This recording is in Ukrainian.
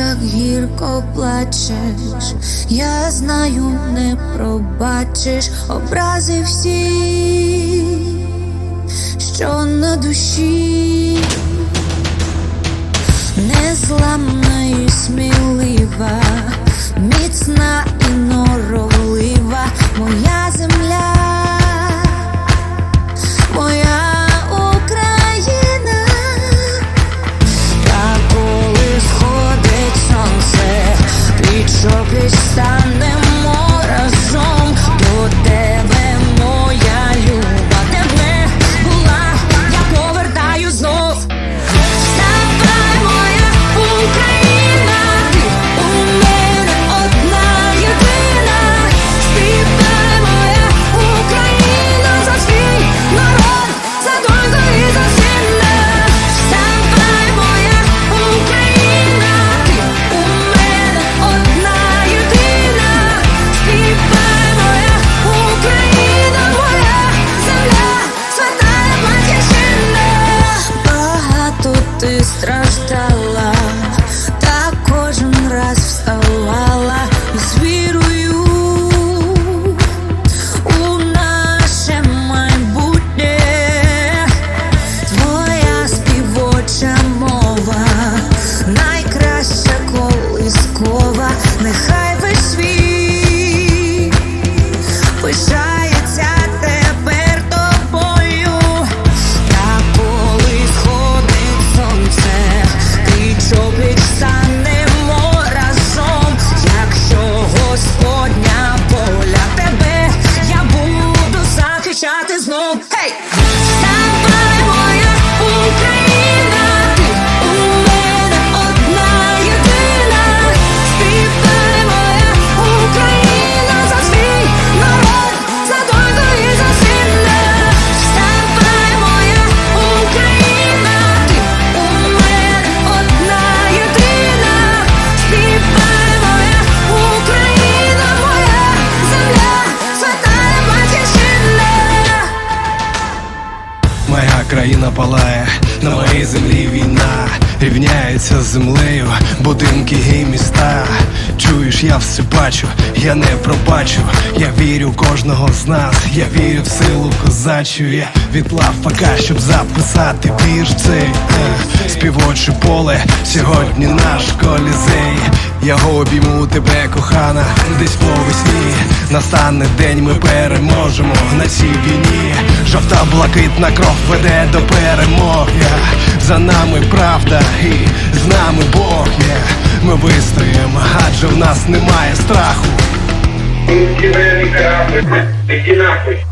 так гірко плачеш? Я знаю, не пробачиш образи всі, що на душі, незламна і смілива, міцна ти страждала, no hey. Моя країна палає, на моїй землі війна рівняється з землею, будинки і міста. Чуєш, я все бачу, я не пробачу. Я вірю кожного з нас, я вірю в силу козачу. Я відплав пока, щоб записати вірш цей співоче поле. Сьогодні наш колізей. Я обійму тебе, кохана, десь по весні. Настане день, ми переможемо на цій війні. Жовта блакитна кров веде до перемоги. За нами правда і з нами Бог є. Ми вистоїмо, адже в нас немає страху. Иди нахуй.